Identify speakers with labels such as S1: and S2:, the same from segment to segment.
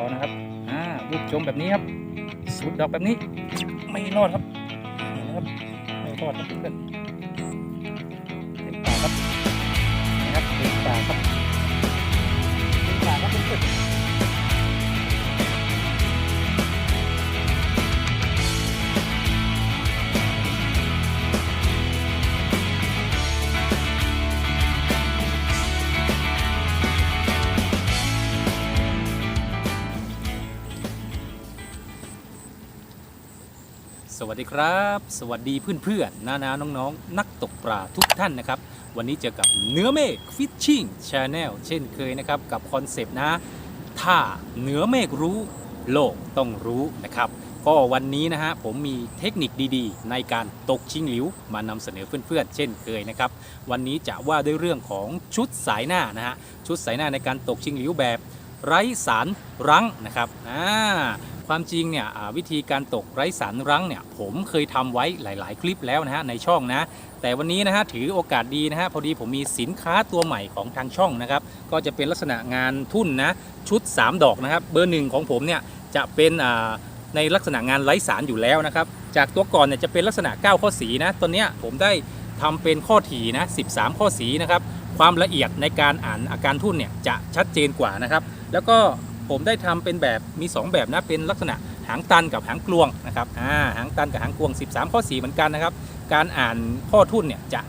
S1: อนะครับอ่ารูปชมแบบนี้ครับสุดดอกแบบนี้ ไม่รอดครับเห็นไหมครับไม่รอดครับเพื่อนเต็มปากครับนะครับเต็มปากครับเต็มปากครับเพื่อน ดีครับ สวัสดีเพื่อนๆน้าๆน้องๆ นักตกปลาทุกท่านนะครับ วันนี้เจอกับเนื้อเมฆฟิชชิ่งชาแนลเช่นเคยนะครับ กับคอนเซปต์นะ ถ้าเนื้อเมฆรู้ โลกต้องรู้นะครับ ก็วันนี้นะฮะผมมีเทคนิคดีๆ ในการตกชิงหลิว มานำเสนอเพื่อนๆ เช่นเคยนะครับ วันนี้จะว่าด้วยเรื่องของชุดสายหน้านะฮะชุดสายหน้าในการตกชิงหลิวแบบไร้สารรั้งนะครับอ่า ความจริงเนี่ยวิธีการตกไร้สารรั้งเนี่ยผมเคยทำไว้หลาย ๆ คลิปแล้วนะฮะในช่องนะ แต่วันนี้นะฮะถือโอกาสดีนะฮะพอดีผมมีสินค้าตัวใหม่ของทางช่องนะครับก็จะเป็นลักษณะงานทุ่นนะชุด 3 ดอกนะครับเบอร์หนึ่งของผมเนี่ยจะเป็นในลักษณะงานไร้สารอยู่แล้วนะครับจากตัวก่อนเนี่ยจะเป็นลักษณะ 9 ข้อสีนะตัวเนี้ยผมได้ทำเป็นข้อถี่นะ13 ข้อสีนะครับความละเอียดในการอ่านอาการทุ่นเนี่ยจะชัดเจนกว่านะครับแล้วก็ ผมได้ทำเป็นแบบมี 2 แบบนะเป็นลักษณะหางตันกับหางกลวงนะครับอ่าหางตันกับหางกลวง 13 ข้อสีเหมือนกันนะครับ การอ่านข้อทุ่นเนี่ยจะ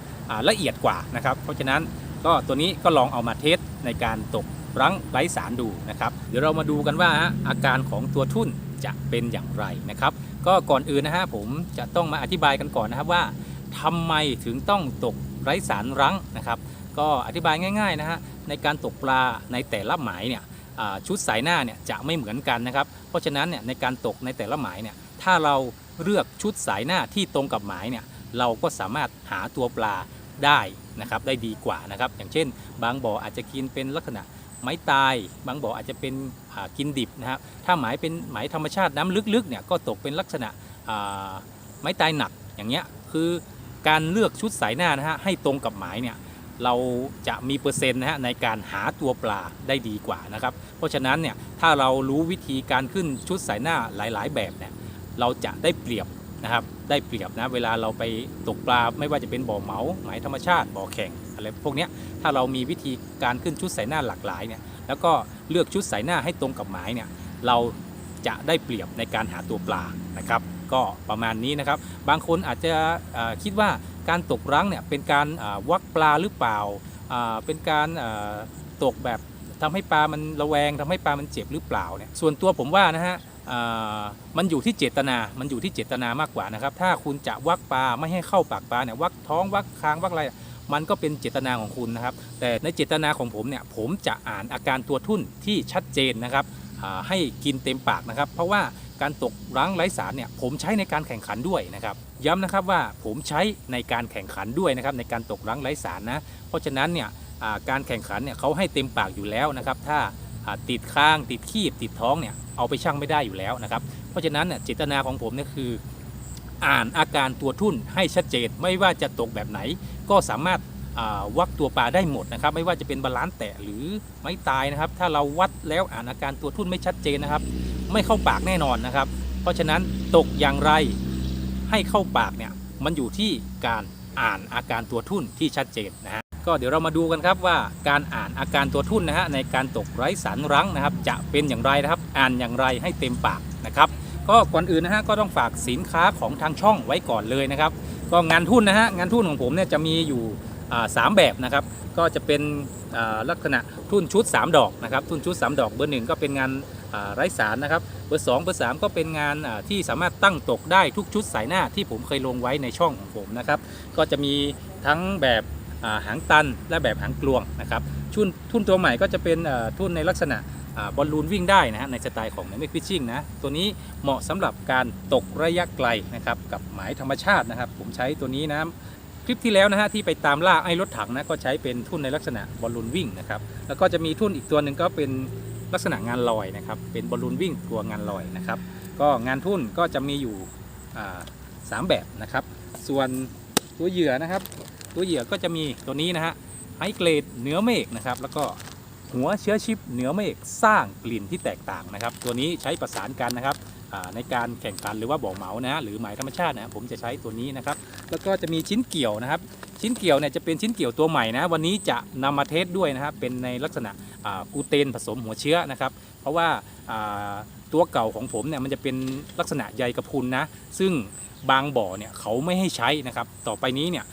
S1: ละเอียดกว่านะครับ เพราะฉะนั้นก็ตัวนี้ก็ลองเอามาเทสในการตกรั้งไร้สารดูนะครับ เดี๋ยวเรามาดูกันว่าอาการของตัวทุ่นจะเป็นอย่างไรนะครับ ก็ก่อนอื่นนะฮะผมจะต้องมาอธิบายกันก่อนนะครับว่าทำไมถึงต้องตกไร้สารรั้งนะครับ ก็อธิบายง่ายๆนะฮะในการตกปลาในแต่ละหมายเนี่ย ชุดสายหน้าเนี่ยจะไม่เหมือนกันนะครับ เพราะฉะนั้นเนี่ยในการตกในแต่ละหมายเนี่ยถ้าเราเลือกชุดสายหน้าที่ตรงกับหมายเนี่ยเราก็สามารถหาตัวปลาได้นะครับได้ดีกว่านะครับ อย่างเช่น บางบ่ออาจจะกินเป็นลักษณะไม้ตาย บางบ่ออาจจะเป็นกินดิบนะครับถ้าหมายเป็นหมายธรรมชาติน้ำลึกๆเนี่ยก็ตกเป็นลักษณะไม้ตายหนักอย่างเงี้ยคือการเลือกชุดสายหน้านะฮะให้ตรงกับหมายเนี่ย เราจะมีเปอร์เซ็นต์นะฮะในการหาตัวปลาได้ดีกว่านะครับ เพราะฉะนั้นเนี่ยถ้าเรารู้วิธีการขึ้นชุดสายหน้าหลาย ๆ แบบเนี่ยเราจะได้เปรียบนะครับได้เปรียบนะเวลาเราไปตกปลาไม่ว่าจะเป็นบ่อเหมาหมายธรรมชาติบ่อแข่งอะไรพวกนี้ถ้าเรามีวิธีการขึ้นชุดสายหน้าหลากหลายเนี่ยแล้วก็เลือกชุดสายหน้าให้ตรงกับหมายเนี่ยเราจะได้เปรียบในการหาตัวปลานะครับ ก็ประมาณนี้นะครับ บางคนอาจจะคิดว่า การตกรั้งเนี่ยเป็นการวักปลาหรือเปล่า เป็นการตกแบบทำให้ปลามันระแวงทำให้ปลามันเจ็บหรือเปล่าเนี่ยส่วนตัวผมว่านะฮะมันอยู่ที่เจตนา มันอยู่ที่เจตนามากกว่านะครับ ถ้าคุณจะวักปลาไม่ให้เข้าปากปลาเนี่ยวักท้องวักคางวักอะไร มันก็เป็นเจตนาของคุณนะครับ แต่ในเจตนาของผมเนี่ยผมจะอ่านอาการตัวทุ่นที่ชัดเจนนะครับให้กินเต็มปากนะครับ เพราะว่า การตกรั้งไร้สารเนี่ยผมใช้ในการแข่งขันด้วยนะครับ ย้ำนะครับว่าผมใช้ในการแข่งขันด้วยนะครับในการตกรั้งไร้สารนะเพราะฉะนั้นเนี่ยการแข่งขันเนี่ยเขาให้เต็มปากอยู่แล้วนะครับถ้าติดข้างติดขีบติดท้องเนี่ยเอาไปชั่งไม่ได้อยู่แล้วนะครับเพราะฉะนั้นเนี่ยเจตนาของผมเนี่ยคือ อ่านอาการตัวทุ่นให้ชัดเจนไม่ว่าจะตกแบบไหน ก็สามารถวักตัวปลาได้หมดนะครับไม่ว่าจะเป็นบาลานซ์แตะหรือไม้ตายนะครับ ถ้าเราวัดแล้วอ่านอาการตัวทุ่นไม่ชัดเจนนะครับ ไม่เข้าปากแน่นอนนะครับ เพราะฉะนั้นตกอย่างไรให้เข้าปากเนี่ยมันอยู่ที่การอ่านอาการตัวทุ่นที่ชัดเจนนะฮะก็เดี๋ยวเรามาดูกันครับว่าการอ่านอาการตัวทุ่นนะฮะในการตกไร้สารรั้งนะครับ จะเป็นอย่างไรนะครับ อ่านอย่างไรให้เต็มปากนะครับ ก็ก่อนอื่นนะฮะก็ต้องฝากสินค้าของทางช่องไว้ก่อนเลยนะครับ ก็งานทุ่นนะฮะงานทุ่นของผมเนี่ยจะมีอยู่สามแบบนะครับ ก็จะเป็นลักษณะทุ่นชุด 3 ดอกนะครับ ทุ่นชุด 3 ดอกเบอร์หนึ่งก็เป็นงาน ไร้สารนะครับเบอร์สองเบอร์สามก็เป็นงานที่สามารถตั้งตกได้ทุกชุดสายหน้าที่ผมเคยลงไว้ในช่องของผมนะครับก็จะมีทั้งแบบหางตันและแบบหางกลวงนะครับชุนทุ่นตัวใหม่ก็จะเป็นทุ่นในลักษณะบอลลูนวิ่งได้นะฮะในสไตล์ของในเมกฟิชชิ่งนะตัวนี้เหมาะสำหรับการตกระยะไกลนะครับกับหมายธรรมชาตินะครับ ผมใช้ตัวนี้นะคลิปที่แล้วนะฮะที่ไปตามล่าไอ้รถถังนะก็ใช้เป็นทุ่นในลักษณะบอลลูนวิ่งนะครับแล้วก็จะมีทุ่นอีกตัวหนึ่งก็เป็น ลักษณะงานลอยนะครับ เป็นบอลลูนวิ่งตัวงานลอยนะครับ ก็งานทุ่นก็จะมีอยู่สามแบบนะครับ ส่วนตัวเหยื่อนะครับ ตัวเหยื่อก็จะมีตัวนี้นะฮะไฮเกรดเนื้อเมฆนะครับ แล้วก็หัวเชื้อชิปเหนือเมฆสร้างกลิ่นที่แตกต่างนะครับ ตัวนี้ใช้ประสานกันนะครับ ในการแข่งขันหรือว่าบ่อเหมานะหรือหมายธรรมชาตินะผมจะใช้ตัวนี้นะครับ แล้วก็จะมีชิ้นเกี่ยวนะครับ ชิ้นเกี่ยวเนี่ยจะเป็นชิ้นเกี่ยวตัวใหม่นะ วันนี้จะนำมาเทสด้วยนะครับ เป็นในลักษณะกูเตนผสมหัวเชื้อนะครับ เพราะว่าตัวเก่าของผมเนี่ยมันจะเป็นลักษณะใยกระพุนนะ ซึ่งบางบ่อเนี่ยเขาไม่ให้ใช้นะครับ ต่อไปนี้เนี่ย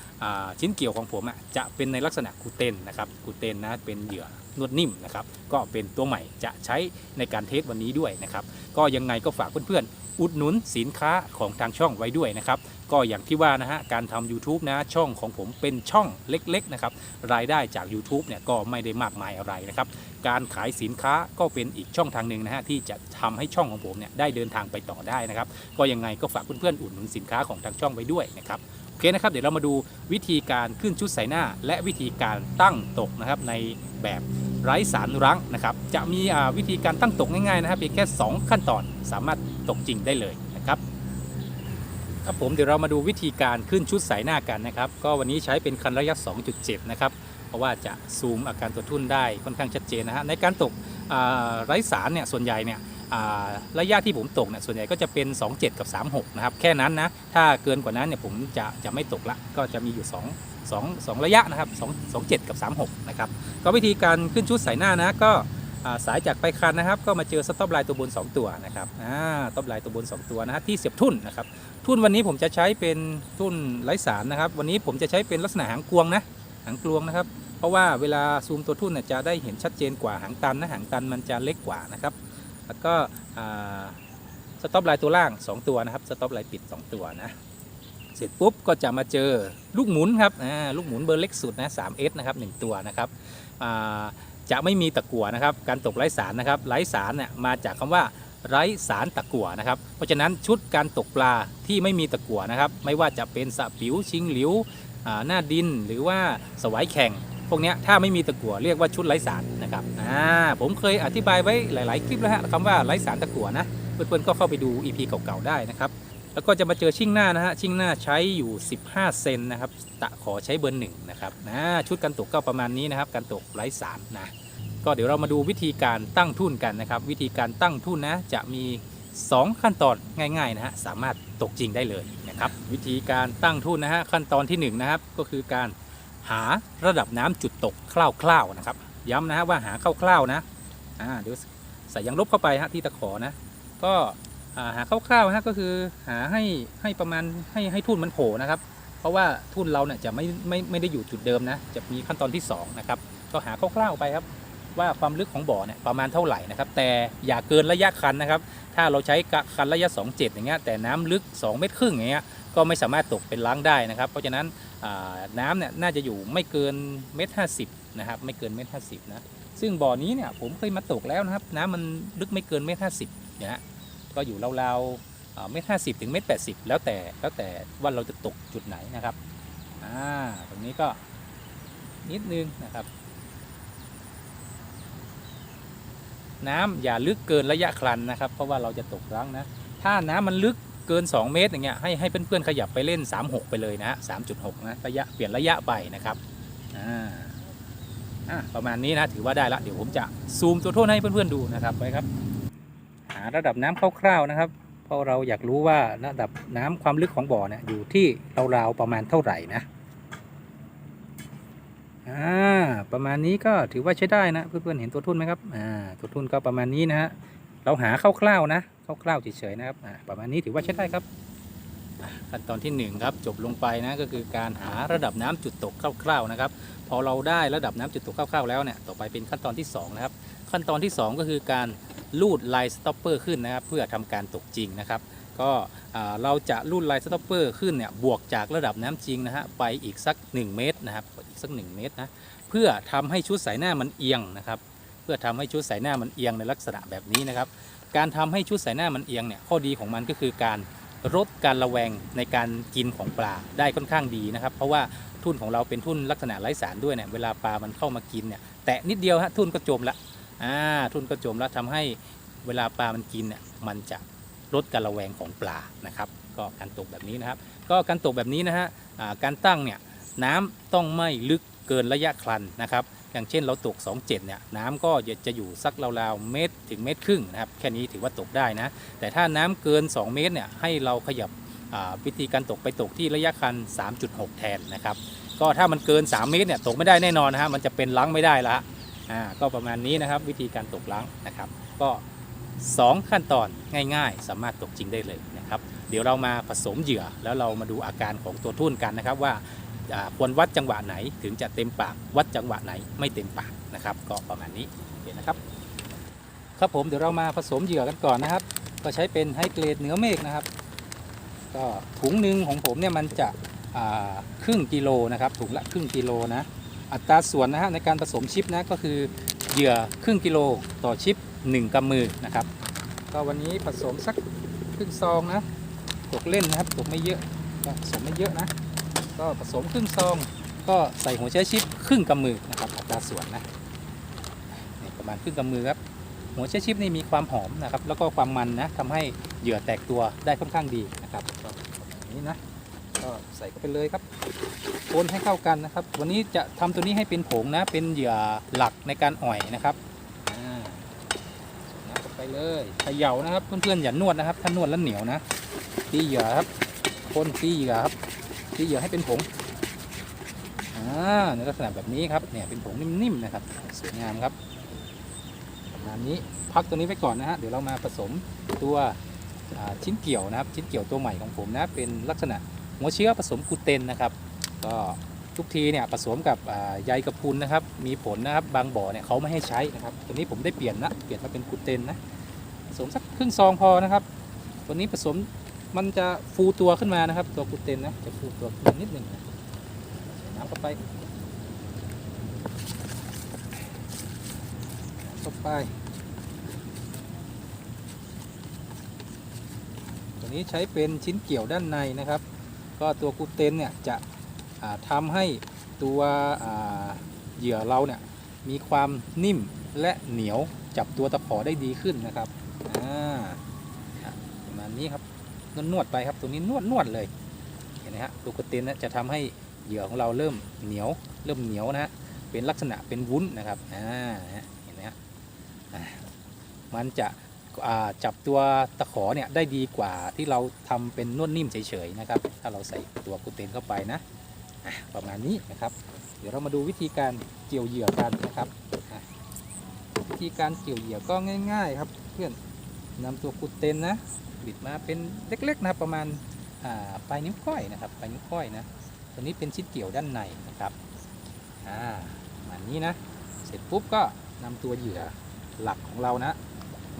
S1: ชิ้นเกี่ยวของผมอะจะเป็นในลักษณะกูเตนนะครับกูเตนนะเป็นเหยื่อ นวดนิ่มนะครับก็เป็นตัวใหม่จะใช้ในการเทสวันนี้ด้วยนะครับก็ยังไงก็ฝากเพื่อนๆอุดหนุนสินค้าของทางช่องไว้ด้วยนะครับก็อย่างที่ว่านะฮะการทำ YouTube นะช่องของผมเป็นช่องเล็กๆนะครับรายได้จาก YouTube เนี่ยก็ไม่ได้มากมายอะไรนะครับการขายสินค้าก็เป็นอีกช่องทางหนึ่งนะฮะที่จะทำให้ช่องของผมเนี่ยได้เดินทางไปต่อได้นะครับก็ยังไงก็ฝากเพื่อนๆอุดหนุนสินค้าของทางช่องไว้ด้วยนะครับ เคนะครับเดี๋ยวเรามาดูวิธีการขึ้นชุดใส่หน้า และวิธีการตั้งตกนะครับในแบบไร้สารรั้งนะครับ จะมีวิธีการตั้งตกง่ายๆนะครับเพียงแค่ 2 ขั้นตอนสามารถตกจริงได้เลยนะครับครับผมเดี๋ยวเรามาดูวิธีการขึ้นชุดใสายหน้ากันนะครับ ก็วันนี้ใช้เป็นคันระยะ 2.7 นะครับเพราะว่าจะซูมอาการตัวทุ่นได้ค่อนข้างชัดเจนนะฮะในการตกไร้สารเนี่ยส่วนใหญ่เนี่ย ระยะที่ผมตกเนี่ยส่วนใหญ่ก็จะเป็น 27 กับ 36 นะครับ แค่นั้นนะ ถ้าเกินกว่านั้นเนี่ยผมจะจะไม่ตกละ ก็จะมีอยู่ 2 2 2 ระยะนะครับ2 27 กับ 36 นะครับ ก็วิธีการขึ้นชุดสายหน้านะก็สายจากไปคันนะครับ ก็มาเจอสต็อปไลน์ตัวบน 2 ตัวนะครับอ่าสต็อปไลน์ตัวบน 2 ตัวนะฮะที่เสียบทุ่นนะครับ ทุ่นวันนี้ผมจะใช้เป็นทุ่นไร้สารนะครับ วันนี้ผมจะใช้เป็นลักษณะหางกลวงนะหางกลวงนะครับ เพราะว่าเวลาซูมตัวทุ่นเนี่ยจะได้เห็นชัดเจนกว่าหางตันนะหางตันมันจะเล็กกว่านะครับ แล้วก็สต็อปไลน์ตัวล่าง 2 ตัวนะครับสต็อปไลน์ปิด 2 ตัวนะเสร็จปุ๊บก็จะมาเจอลูกหมุนครับลูกหมุนเบอร์เล็กสุดนะ 3S นะครับ1ตัวนะครับจะไม่มีตะกั่วนะครับการตกไร้สารนะครับไร้สารเนี่ยมาจากคำว่าไร้สารตะกั่วนะครับเพราะฉะนั้นชุดการตกปลาที่ไม่มีตะกั่วนะครับไม่ว่าจะเป็นสะปิวชิงหลิวหน้าดินหรือว่าสวายแข่ง พวกนี้ถ้าไม่มีตะกั่วเรียกว่าชุดไร้สารนะครับอ่าผมเคยอธิบายไว้หลาย ๆ คลิปแล้วฮะคำว่าไร้สารตะกั่วนะเพื่อนๆก็เข้าไปดู EP เก่าๆได้นะครับแล้วก็จะมาเจอชิ่งหน้านะฮะชิ่งหน้าใช้อยู่ 15 เซนนะครับตะขอใช้เบอร์หนึ่งนะครับนะชุดการตกก็ประมาณนี้นะครับการตกไร้สารนะก็เดี๋ยวเรามาดูวิธีการตั้งทุ่นกันนะครับ วิธีการตั้งทุ่นนะจะมี 2 ขั้นตอนง่ายๆนะฮะสามารถตกจริงได้เลยนะครับวิธีการตั้งทุ่นนะฮะขั้นตอนที่1นะครับก็คือการ หาระดับน้ำจุดตกคร่าวๆนะครับ ย้ำนะฮะว่าหาคร่าวๆนะอ่าเดี๋ยวใส่ยางลบเข้าไปฮะที่ตะขอนะ ก็หาคร่าวๆฮะก็คือหาให้ให้ประมาณให้ให้ทุ่นมันโผล่นะครับ เพราะว่าทุ่นเราเนี่ยจะไม่ไม่ไม่ได้อยู่จุดเดิมนะ จะมีขั้นตอนที่สองนะครับก็หาคร่าวๆไปครับว่าความลึกของบ่อเนี่ยประมาณเท่าไหร่นะครับ แต่อย่าเกินระยะคันนะครับ ถ้าเราใช้กะคันระยะ 27 อย่างเงี้ยแต่น้ำลึก 2 เมตรครึ่งอย่างเงี้ยก็ไม่สามารถตกเป็นล้างได้นะครับ เพราะฉะนั้น น้ำเนี่ยน่าจะอยู่ไม่เกินเมตรห้าสิบนะครับไม่เกินเมตรห้าสิบนะซึ่งบ่อนี้เนี่ยผมเคยมาตกแล้วนะครับ น้ำมันลึกไม่เกินเมตรห้าสิบนะฮะก็อยู่ราวๆเมตรห้าสิบถึงเมตรแปดสิบแล้วแต่แล้วแต่ว่าเราจะตกจุดไหนนะครับอ่าตรงนี้ก็นิดนึงนะครับ น้ำอย่าลึกเกินระยะคลันนะครับ เพราะว่าเราจะตกรั้งนะ ถ้าน้ำมันลึก เกิน 2 เมตรอย่างเงี้ยให้ให้เพื่อนๆขยับไปเล่น 36 ไปเลยนะฮะ3.6นะระยะเปลี่ยนระยะไปนะครับอ่าอะประมาณนี้นะถือว่าได้ละเดี๋ยวผมจะซูมตัวโทษให้เพื่อนๆดูนะครับไว้ครับหาระดับน้ำคร่าวๆนะครับเพราะเราอยากรู้ว่าระดับน้ำความลึกของบ่อเนี่ยอยู่ที่ราวๆประมาณเท่าไหร่นะอ่าประมาณนี้ก็ถือว่าใช้ได้นะเพื่อนๆเห็นตัวทุ่นไหมครับอ่าตัวทุ่นก็ประมาณนี้นะฮะ เราหาคร่าวๆนะคร่าวๆเฉยๆนะครับประมาณนี้ถือว่าใช้ได้ครับ ขั้นตอนที่หนึ่งครับจบลงไปนะก็คือการหาระดับน้ำจุดตกคร่าวๆนะครับ พอเราได้ระดับน้ำจุดตกคร่าวๆแล้วเนี่ยต่อไปเป็นขั้นตอนที่สองนะครับขั้นตอนที่ 2 ก็คือการลูดไลน์สต็อปเปอร์ขึ้นนะครับเพื่อทำการตกจริงนะครับก็เราจะลูดไลน์สต็อปเปอร์ขึ้นเนี่ยบวกจากระดับน้ำจริงนะฮะไปอีกสัก 1 เมตรนะครับอีกสัก 1 เมตรนะเพื่อทำให้ชุดสายหน้ามันเอียงนะครับ พื่อทำให้ชุดสายหน้ามันเอียงในลักษณะแบบนี้นะครับ การทำให้ชุดสายหน้ามันเอียงเนี่ยข้อดีของมันก็คือการลดการระแวงในการกินของปลาได้ค่อนข้างดีนะครับ เพราะว่าทุ่นของเราเป็นทุ่นลักษณะไร้สารด้วยเนี่ยเวลาปลามันเข้ามากินเนี่ยแตะนิดเดียวฮะทุ่นก็จมละอ่าทุ่นก็จมล้วทำให้เวลาปลามันกินเนี่ยมันจะลดการระแวงของปลานะครับ ก็การตกแบบนี้นะครับ ก็การตกแบบนี้นะฮะการตั้งเนี่ยน้ำต้องไม่ลึกเกินระยะคลันนะครับ อย่างเช่นเราตก 27 เนี่ยน้ำก็จะอยู่สักราวๆเมตรถึงเมตรครึ่งนะครับแค่นี้ถือว่าตกได้นะ แต่ถ้าน้ำเกิน 2 เมตรเนี่ยให้เราขยับวิธีการตกไปตกที่ระยะคัน 3.6 แทนนะครับ ก็ถ้ามันเกิน 3 เมตรเนี่ยตกไม่ได้แน่นอนนะฮะมันจะเป็นล้างไม่ได้ละอ่าก็ประมาณนี้นะครับวิธีการตกล้างนะครับ ก็ 2 ขั้นตอนง่ายๆ สามารถตกจริงได้เลยนะครับ เดี๋ยวเรามาผสมเหยื่อแล้วเรามาดูอาการของตัวทุ่นกันนะครับว่า ควรวัดจังหวะไหนถึงจะเต็มปาก วัดจังหวะไหนไม่เต็มปากนะครับ ก็ประมาณนี้โอเคนะครับ ครับผมเดี๋ยวเรามาผสมเหยื่อกันก่อนนะครับ ก็ใช้เป็นไฮเกรดเนื้อเมฆนะครับ ก็ถุงหนึ่งของผมเนี่ยมันจะครึ่งกิโลนะครับถุงละครึ่งกิโลนะอัตราส่วนนะฮะในการผสมชิปนะก็คือเหยื่อครึ่งกิโลต่อชิป 1กำมือนะครับ ก็วันนี้ผสมสักครึ่งซองนะตกเล่นนะครับตกไม่เยอะผสมไม่เยอะนะ ก็ผสมครึ่งซอง ก็ใส่หัวเชื้อชิปครึ่งกำมือนะครับอัตราส่วนนะนี่ประมาณครึ่งกำมือครับหัวเชื้อชิปนี่มีความหอมนะครับ แล้วก็ความมันนะทำให้เหยื่อแตกตัวได้ค่อนข้างดีนะครับแบบนี้นะก็ใส่เข้าไปเลยครับคนให้เข้ากันนะครับ วันนี้จะทำตัวนี้ให้เป็นผงนะ เป็นเหยื่อหลักในการอ่อยนะครับอ่าใส่น้ำเข้าไปเลยเขย่านะครับเพื่อนๆอย่านวดนะครับ ถ้านวดแล้วเหนียวนะตีเหยื่อครับคนตีเหยื่อครับ ตีเหยื่อให้เป็นผงอ่าในลักษณะแบบนี้ครับเนี่ยเป็นผงนิ่มๆนะครับ สวยงามครับประมาณนี้พักตัวนี้ไว้ก่อนนะฮะเดี๋ยวเรามาผสมตัวชิ้นเกี่ยวนะครับ ชิ้นเกี่ยวตัวใหม่ของผมนะเป็นลักษณะหัวเชื้อผสมกูเตนนะครับ ก็ทุกทีเนี่ยผสมกับใยกระพุนนะครับ มีผลนะครับบางบ่อเนี่ยเขาไม่ให้ใช้นะครับ ตัวนี้ผมได้เปลี่ยนนะเปลี่ยนมาเป็นกูเตนนะผสมสักครึ่งซองพอนะครับ ตัวนี้ผสม มันจะฟูตัวขึ้นมานะครับ ตัวกูเตนนะจะฟูตัวขึ้นนิดหนึ่งนะใส่น้ำเข้าไปเข้าไป ตัวนี้ใช้เป็นชิ้นเกี่ยวด้านในนะครับ ก็ตัวกูเตนเนี่ยจะทำให้ตัวเหยื่อเราเนี่ยมีความนิ่มและเหนียวจับตัวตะขอได้ดีขึ้นนะครับประมาณนี้ครับ นวดๆไปครับตัวนี้นวดนวดๆเลยเห็นไหมฮะตัวกลูเตนนะจะทำให้เหยื่อของเราเริ่มเหนียว เริ่มเหนียวนะฮะเป็นลักษณะเป็นวุ้นนะครับอ่าเห็นไหมฮะมันจะจับตัวตะขอเนี่ยได้ดีกว่าที่เราทำเป็นนวดนิ่มเฉยๆนะครับ ถ้าเราใส่ตัวกลูเตนเข้าไปนะประมาณนี้นะครับ เดี๋ยวเรามาดูวิธีการเกี่ยวเหยื่อกันนะครับวิธีการเกี่ยวเหยื่อก็ง่าย ๆ ครับเพื่อนนำตัวกลูเตนนะ บิดมาเป็นเล็กๆนะครับประมาณาปลายนิ้วก้อยนะครับปลายนิ้วก้อยนะตัวนี้เป็นชิ้นเกี่ยวด้านในนะครับอ่ามานี้นะ เสร็จปุ๊บก็นำตัวเหยื่อหลักของเรานะ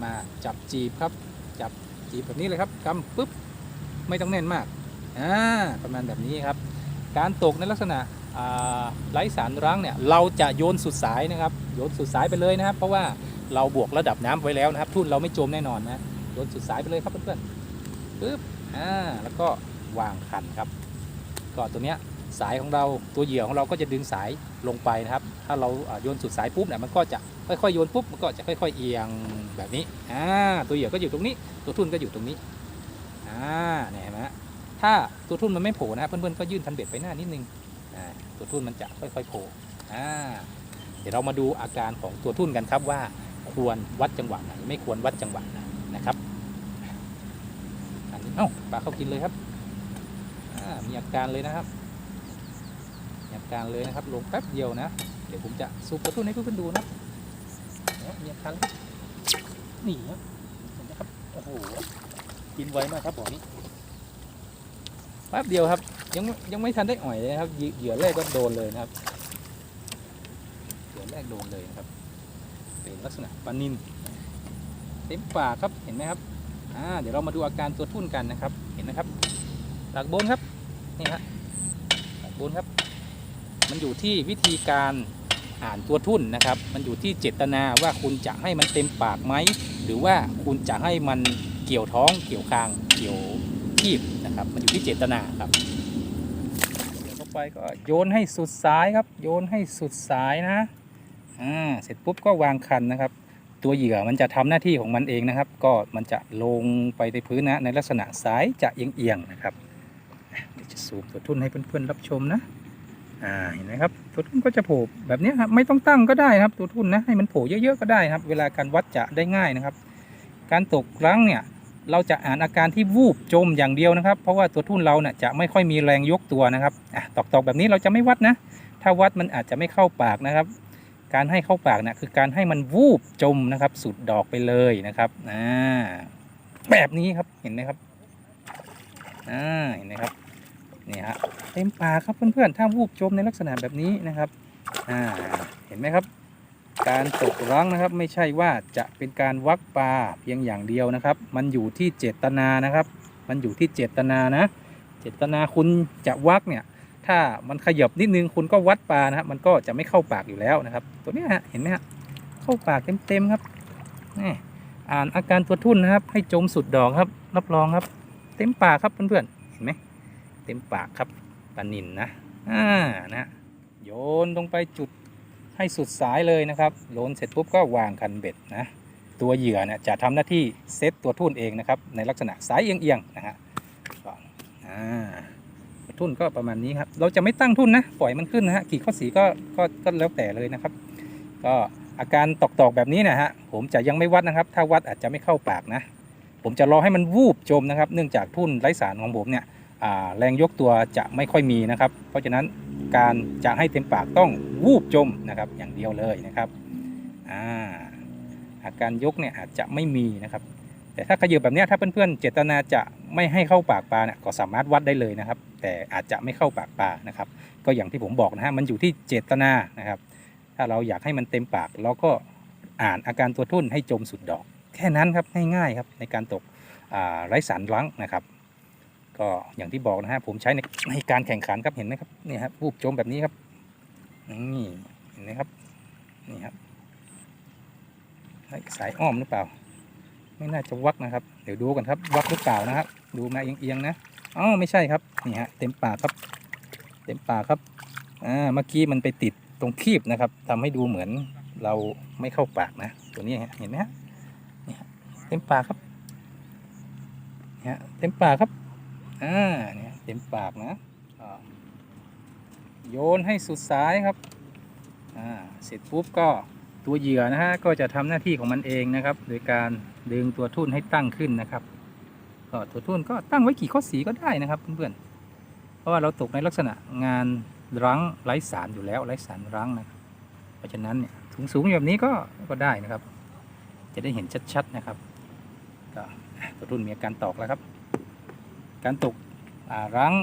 S1: มาจับจีบครับ จับจีบแบบนี้เลยครับกำปุ๊บไม่ต้องแน่นมากอ่าประมาณแบบนี้ครับ การตกในลักษณะไร้สารรั้งเนี่ยเราจะโยนสุดสายนะครับโยนสุดสายไปเลยนะครับ เพราะว่าเราบวกระดับน้ำไว้แล้วนะครับทุ่นเราไม่จมแน่นอนนะ ยนสุดสายไปเลยครับเพื่อนๆปุ๊บอ่าแล้วก็วางคันครับก็ตัวเนี้ยสายของเราตัวเหยื่อของเราก็จะดึงสายลงไปนะครับ ถ้าเราโยนสุดสายปุ๊บเนี่ยมันก็จะค่อยๆโยนปุ๊บมันก็จะค่อย ๆ เอียงแบบนี้อ่าตัวเหยื่อก็อยู่ตรงนี้ ตัวทุ่นก็อยู่ตรงนี้อ่าเนี่ยเห็นไหมฮะถ้าตัวทุ่นมันไม่โผล่นะครับเพื่อนๆก็ยื่นคันเบ็ดไปหน้านิดนึงอ่าตัวทุ่นมันจะค่อยๆโผล่อ่าเดี๋ยวเรามาดูอาการของตัวทุ่นกันครับว่าควรวัดจังหวะไหนไม่ควรวัดจังหวะไหน นะครับอันนี้เอ้าปลาเข้ากินเลยครับมีอาการเลยนะครับมีอาการเลยนะครับลงแป๊บเดียวนะ เดี๋ยวผมจะสูบตัวทุ่นให้เพื่อนๆดูนะเนี่ยมีอาการแล้วนี่ครับเห็นไหมครับโอ้โหกินไวมากครับผมนี้แป๊บเดียวครับ ยังยังไม่ทันได้อ่อยเลยครับเหยื่อเหยื่อแรกก็โดนเลยนะครับเหยื่อแรกโดนเลยนะครับเป็นลักษณะปลานิน เต็มปากครับเห็นไหมครับอ่าเดี๋ยวเรามาดูอาการตัวทุ่นกันนะครับ เห็นนะครับหลักบนครับนี่ฮะหลักบนครับ มันอยู่ที่วิธีการอ่านตัวทุ่นนะครับ มันอยู่ที่เจตนาว่าคุณจะให้มันเต็มปากไหมหรือว่าคุณจะให้มันเกี่ยวท้องเกี่ยวคางเกี่ยวทีบนะครับ มันอยู่ที่เจตนาครับเดี๋ยวเข้าไปก็โยนให้สุดสายครับ โยนให้สุดสายนะอ่าเสร็จปุ๊บก็วางคันนะครับ ตัวเหยื่อมันจะทำหน้าที่ของมันเองนะครับ ก็มันจะลงไปในพื้นนะในลักษณะสายจะเอียงๆนะครับเดี๋ยวจะสูบตัวทุ่นให้เพื่อนๆรับชมนะอ่าเห็นไหมครับตัวทุ่นก็จะโผล่แบบนี้ครับไม่ต้องตั้งก็ได้ครับตัวทุ่นนะให้มันโผล่เยอะๆก็ได้ครับ เวลาการวัดจะได้ง่ายนะครับ การตกครั้งเนี่ยเราจะอ่านอาการที่วูบจมอย่างเดียวนะครับ เพราะว่าตัวทุ่นเราเนี่ยจะไม่ค่อยมีแรงยกตัวนะครับอะตอกๆแบบนี้เราจะไม่วัดนะ ถ้าวัดมันอาจจะไม่เข้าปากนะครับ การให้เข้าปากเนี่ยคือการให้มันวูบจมนะครับ สุดดอกไปเลยนะครับอ่าแบบนี้ครับเห็นไหมครับอ่าเห็นไหมครับนี่ฮะเต็มปากครับเพื่อนๆถ้าวูบจมในลักษณะแบบนี้นะครับอ่าเห็นไหมครับ การตกรั้งนะครับ ไม่ใช่ว่าจะเป็นการวักปลาเพียงอย่างเดียวนะครับ มันอยู่ที่เจตนานะครับ มันอยู่ที่เจตนานะ เจตนาคุณจะวักเนี่ย ถ้ามันขยับนิดนึงคุณก็วัดปลานะครับ มันก็จะไม่เข้าปากอยู่แล้วนะครับ ตัวนี้ฮะเห็นไหมฮะเข้าปากเต็มๆครับนี่อ่านอาการตัวทุ่นนะครับ ให้จมสุดดอกครับ รับรองครับ เต็มปากครับเพื่อนๆเห็นไหมเต็มปากครับปลานินนะอ่านะโยนลงไปจุดให้สุดสายเลยนะครับโยนเสร็จปุ๊บก็วางคันเบ็ดนะตัวเหยื่อเนี่ยจะทำหน้าที่เซตตัวทุ่นเองนะครับในลักษณะสายเอียงๆนะฮะก็อ่า ทุนก็ประมาณนี้ครับ เราจะไม่ตั้งทุนนะ ปล่อยมันขึ้นนะฮะกี่ข้อสีก็ก็ก็แล้วแต่เลยนะครับ ก็อาการตอกๆแบบนี้นะฮะผมจะยังไม่วัดนะครับ ถ้าวัดอาจจะไม่เข้าปากนะ ผมจะรอให้มันวูบจมนะครับ เนื่องจากทุ่นไร้สารของผมเนี่ยแรงยกตัวจะไม่ค่อยมีนะครับ เพราะฉะนั้นการจะให้เต็มปากต้องวูบจมนะครับ อย่างเดียวเลยนะครับอ่าอาการยกเนี่ยอาจจะไม่มีนะครับ แต่ถ้าขยับแบบนี้ถ้าเพื่อนๆเจตนาจะไม่ให้เข้าปากปลาเนี่ยก็สามารถวัดได้เลยนะครับ แต่อาจจะไม่เข้าปากปลานะครับ ก็อย่างที่ผมบอกนะฮะมันอยู่ที่เจตนานะครับ ถ้าเราอยากให้มันเต็มปากเราก็อ่านอาการตัวทุ่นให้จมสุดดอก แค่นั้นครับง่ายๆครับในการตกไร้สารรั้งนะครับ ก็อย่างที่บอกนะฮะผมใช้ในในการแข่งขันครับเห็นไหมครับนี่ครับวูบจมแบบนี้ครับนี่เห็นไหมครับนี่ครับสายอ้อมหรือเปล่า ไม่น่าจะวักนะครับ เดี๋ยวดูกันครับวักหรือเปล่านะครับ ดูมาเอียงๆนะ อ๋อไม่ใช่ครับนี่ฮะเต็มปากครับ เต็มปากครับอ่าเมื่อกี้มันไปติดตรงคีบนะครับทำให้ดูเหมือนเราไม่เข้าปากนะ ตัวนี้เห็นไหมฮะนี่ฮะเต็มปากครับนี่ฮะเต็มปากครับอ่าเนี่ยเต็มปากนะโยนให้สุดสายครับอ่าเสร็จปุ๊บก็ตัวเหยื่อนะฮะก็จะทำหน้าที่ของมันเองนะครับ โดยการดึงตัวทุ่นให้ตั้งขึ้นนะครับ ก็ตัวทุ่นก็ตั้งไว้กี่ข้อสีก็ได้นะครับเพื่อนๆเพราะว่าเราตกในลักษณะงานรั้งไร้สารอยู่แล้วไร้สารรั้งนะเพราะฉะนั้นเนี่ยสูงๆแบบนี้ก็ก็ได้นะครับ จะได้เห็นชัดๆนะครับก็อะตัวทุ่นมีอาการตอกแล้วครับ การตกรั้ง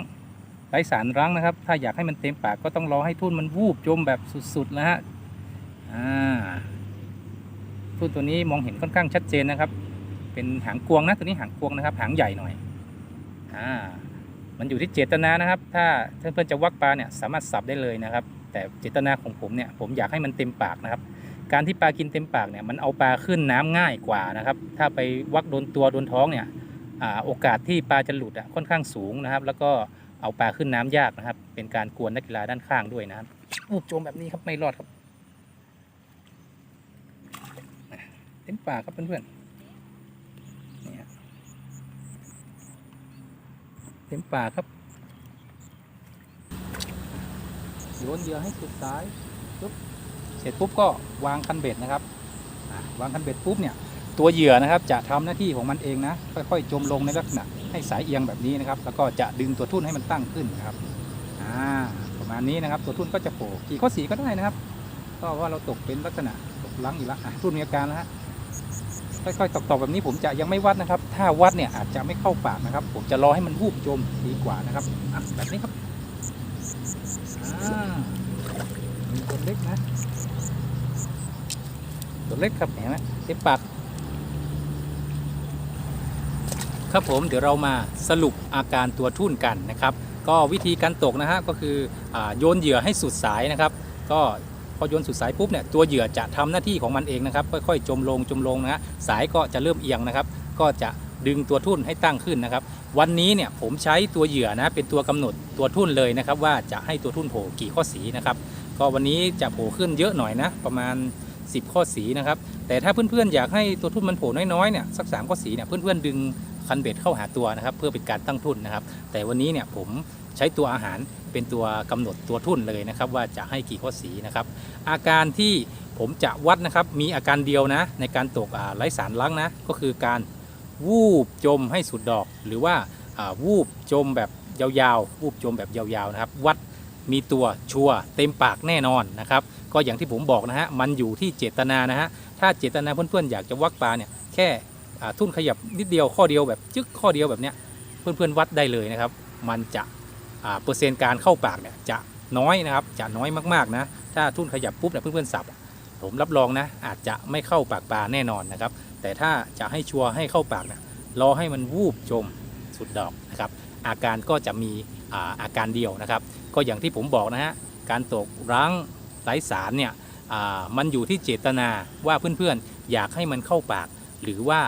S1: ไร้สารรั้งนะครับ ถ้าอยากให้มันเต็มปากก็ต้องรอให้ทุ่นมันวูบจมแบบสุดๆนะฮะทุ่นตัวนี้มองเห็นค่อนข้างชัดเจนนะครับ เป็นหางกวงนะตัวนี้หางกวงนะครับ หางใหญ่หน่อยอ่ามันอยู่ที่เจตนานะครับ ถ้าเพื่อนๆจะวักปลาเนี่ยสามารถสับได้เลยนะครับ แต่เจตนาของผมเนี่ยผมอยากให้มันเต็มปากนะครับ การที่ปลากินเต็มปากเนี่ยมันเอาปลาขึ้นน้ำง่ายกว่านะครับ ถ้าไปวักโดนตัวโดนท้องเนี่ยอ่าโอกาสที่ปลาจะหลุดอะค่อนข้างสูงนะครับ แล้วก็เอาปลาขึ้นน้ำยากนะครับ เป็นการกวนนักกีฬาด้านข้างด้วยนะครับลูกโจมแบบนี้ครับไม่รอดครับ เต็มปากครับเพื่อนๆนี่ฮะเต็มปากครับโยนเหยื่อให้สุดซ้ายปุ๊บเสร็จปุ๊บก็วางคันเบ็ดนะครับวางคันเบ็ดปุ๊บเนี่ยตัวเหยื่อนะครับจะทำหน้าที่ของมันเองนะค่อยๆ จมลงในลักษณะให้สายเอียงแบบนี้นะครับ แล้วก็จะดึงตัวทุ่นให้มันตั้งขึ้นนะครับประมาณนี้นะครับ ตัวทุ่นก็จะโผล่กี่ข้อสีก็ได้นะครับ ก็ว่าเราตกเป็นลักษณะตกลังอยู่แล้วอะทุ่นมีอาการแล้วฮะ ค่อยๆตอกๆแบบนี้ผมจะยังไม่วัดนะครับ ถ้าวัดเนี่ยอาจจะไม่เข้าปากนะครับ ผมจะรอให้มันวูบจมดีกว่านะครับแบบนี้ครับอ่ามีตัวเล็กนะตัวเล็กครับเห็นไหมเต็มปากครับผมเดี๋ยวเรามาสรุปอาการตัวทุ่นกันนะครับ ก็วิธีการตกนะฮะก็คืออโยนเหยื่อให้สุดสายนะครับ ก็ พอโยนสุดสายปุ๊บเนี่ยตัวเหยื่อจะทำหน้าที่ของมันเองนะครับค่อยๆ จมลงจมลงนะฮะสายก็จะเริ่มเอียงนะครับ ก็จะดึงตัวทุ่นให้ตั้งขึ้นนะครับ วันนี้เนี่ยผมใช้ตัวเหยื่อนะเป็นตัวกำหนดตัวทุ่นเลยนะครับ ว่าจะให้ตัวทุ่นโผล่กี่ข้อสีนะครับก็วันนี้จะโผล่ขึ้นเยอะหน่อยนะประมาณ 10 ข้อสีนะครับ แต่ถ้าเพื่อนๆอยากให้ตัวทุ่นมันโผล่น้อยๆเนี่ยสัก 3 ข้อสีเนี่ยเพื่อนๆดึงคันเบ็ดเข้าหาตัวนะครับ เพื่อเป็นการตั้งทุ่นนะครับ แต่วันนี้เนี่ยผมใช้ตัวอาหาร เป็นตัวกำหนดตัวทุ่นเลยนะครับ ว่าจะให้กี่ข้อสีนะครับ อาการที่ผมจะวัดนะครับมีอาการเดียวนะ ในการตกไร้สารล้างนะ ก็คือการวูบจมให้สุดดอก หรือว่าวูบจมแบบยาวๆวูบจมแบบยาวๆนะครับ วัดมีตัวชัวเต็มปากแน่นอนนะครับ ก็อย่างที่ผมบอกนะฮะมันอยู่ที่เจตนานะฮะถ้าเจตนาเพื่อนๆอยากจะวักปลาเนี่ยแค่ทุ่นขยับนิดเดียวข้อเดียวแบบจึ๊กข้อเดียวแบบเนี้ยเพื่อนๆวัดได้เลยนะครับ มันจะ เปอร์เซ็นต์การเข้าปากเนี่ยจะน้อยนะครับจะน้อยมากๆนะ ถ้าทุ่นขยับปุ๊บเนี่ยเพื่อนๆสับผมรับรองนะอาจจะไม่เข้าปากปลาแน่นอนนะครับ แต่ถ้าจะให้ชัวร์ให้เข้าปากนะรอให้มันวูบจมสุดดอกนะครับ อาการก็จะมีอาอาการเดียวนะครับ ก็อย่างที่ผมบอกนะฮะการตกรั้งไร้สารเนี่ยอ่ามันอยู่ที่เจตนาว่าเพื่อนๆ อยากให้มันเข้าปาก หรือว่า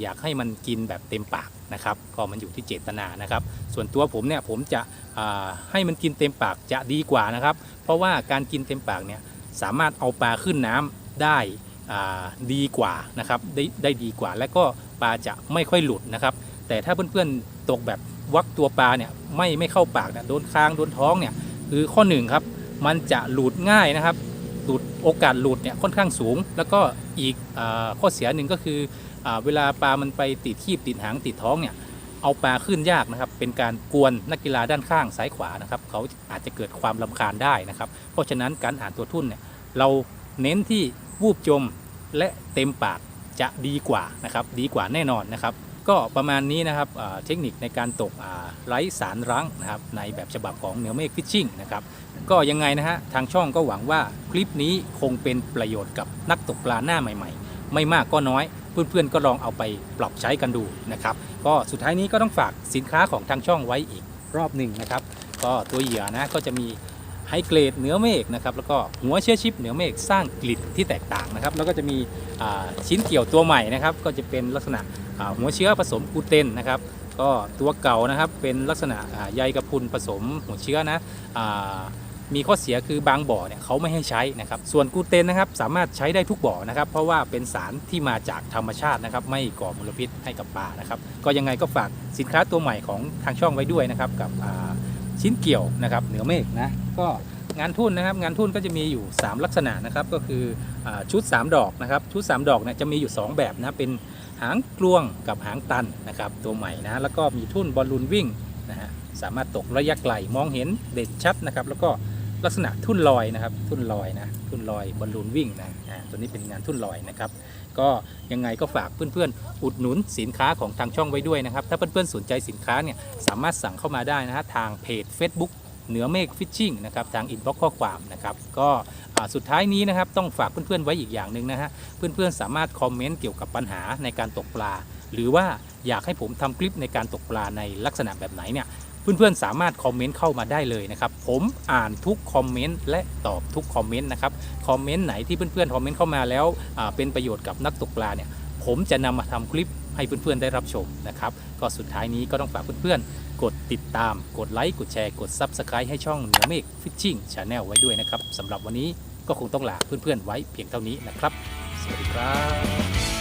S1: อยากให้มันกินแบบเต็มปากนะครับ ก็มันอยู่ที่เจตนานะครับ ส่วนตัวผมเนี่ยผมจะให้มันกินเต็มปากจะดีกว่านะครับ เพราะว่าการกินเต็มปากเนี่ยสามารถเอาปลาขึ้นน้ำได้ดีกว่านะครับได้ได้ดีกว่า และก็ปลาจะไม่ค่อยหลุดนะครับ แต่ถ้าเพื่อนๆตกแบบวักตัวปลาเนี่ยไม่ไม่เข้าปากเนี่ยโดนคางโดนท้องเนี่ยคือข้อหนึ่งครับมันจะหลุดง่ายนะครับหลุดโอกาสหลุดเนี่ยค่อนข้างสูง แล้วก็อีกอข้อเสียหนึ่งก็คือ เวลาปลามันไปติดขีบติดหางติดท้องเนี่ยเอาปลาขึ้นยากนะครับ เป็นการกวนนักกีฬาด้านข้างซ้ายขวานะครับ เขาอาจจะเกิดความลำคาญได้นะครับ เพราะฉะนั้นการอ่านตัวทุ่นเนี่ยเราเน้นที่วูบจมและเต็มปากจะดีกว่านะครับ ดีกว่าแน่นอนนะครับ ก็ประมาณนี้นะครับเทคนิคในการตกไร้สารรั้งนะครับ ในแบบฉบับของเหนือเมฆฟิชชิ่งนะครับ ก็ยังไงนะฮะทางช่องก็หวังว่าคลิปนี้คงเป็นประโยชน์กับนักตกปลาหน้าใหม่ ๆ ไม่มากก็น้อย เพื่อนๆก็ลองเอาไปปรับใช้กันดูนะครับ ก็สุดท้ายนี้ก็ต้องฝากสินค้าของทางช่องไว้อีกรอบหนึ่งนะครับ ก็ตัวเหยื่อนะก็จะมีไฮเกรดเหนือเมฆนะครับแล้วก็หัวเชื้อชิปเหนือเมฆสร้างกลิ่นที่แตกต่างนะครับ แล้วก็จะมีชิ้นเกี่ยวตัวใหม่นะครับ ก็จะเป็นลักษณะหัวเชื้อผสมกูเตนนะครับก็ตัวเก่านะครับเป็นลักษณะใยกระพุนผสมหัวเชื้อนะ มีข้อเสียคือบางบ่อเนี่ยเขาไม่ให้ใช้นะครับ ส่วนกูเตนนะครับสามารถใช้ได้ทุกบ่อนะครับ เพราะว่าเป็นสารที่มาจากธรรมชาตินะครับ ไม่ก่อมลพิษให้กับปลานะครับ ก็ยังไงก็ฝากสินค้าตัวใหม่ของทางช่องไว้ด้วยนะครับ กับชิ้นเกี่ยวนะครับเหนือเมฆนะก็งานทุ่นนะครับงานทุ่นก็จะมีอยู่ 3 ลักษณะนะครับก็คืออชุด 3 ดอกนะครับชุด 3 ดอกเนี่ยจะมีอยู่ 2 แบบนะเป็นหางกลวงกับหางตันนะครับตัวใหม่นะแล้วก็มีทุ่นบอลลูนวิ่งนะฮะสามารถตกระยะไกลมองเห็นเด่นชัดนะครับ แล้วก็ ลักษณะทุ่นลอยนะครับ ทุ่นลอยนะ ทุ่นลอยบอลลูนวิ่งนะอ่าตัวนี้เป็นงานทุ่นลอยนะครับ ก็ยังไงก็ฝากเพื่อนๆ อุดหนุนสินค้าของทางช่องไว้ด้วยนะครับ ถ้าเพื่อนๆสนใจสินค้าเนี่ยสามารถสั่งเข้ามาได้นะฮะทางเพจ Facebook เหนือเมฆฟิชชิ่งนะครับทางอินบ็อกข้อความนะครับก็สุดท้ายนี้นะครับต้องฝากเพื่อนๆไว้อีกอย่างหนึ่งนะฮะเพื่อนๆสามารถคอมเมนต์เกี่ยวกับปัญหาในการตกปลา หรือว่าอยากให้ผมทำคลิปในการตกปลาในลักษณะแบบไหนเนี่ย เพื่อนๆสามารถคอมเมนต์เข้ามาได้เลยนะครับ ผมอ่านทุกคอมเมนต์และตอบทุกคอมเมนต์นะครับคอมเมนต์ไหนที่เพื่อนๆคอมเมนต์เข้ามาแล้วเป็นประโยชน์กับนักตกปลาเนี่ยผมจะนำมาทำคลิปให้เพื่อนๆได้รับชมนะครับ ก็สุดท้ายนี้ก็ต้องฝากเพื่อนๆ กดติดตาม กดไลค์กดแชร์กด Subscribe ให้ช่องเหนือเมฆฟิชชิ่งชาแนลไว้ด้วยนะครับสำหรับวันนี้ก็คงต้องลาเพื่อนๆไว้เพียงเท่านี้นะครับ สวัสดีครับ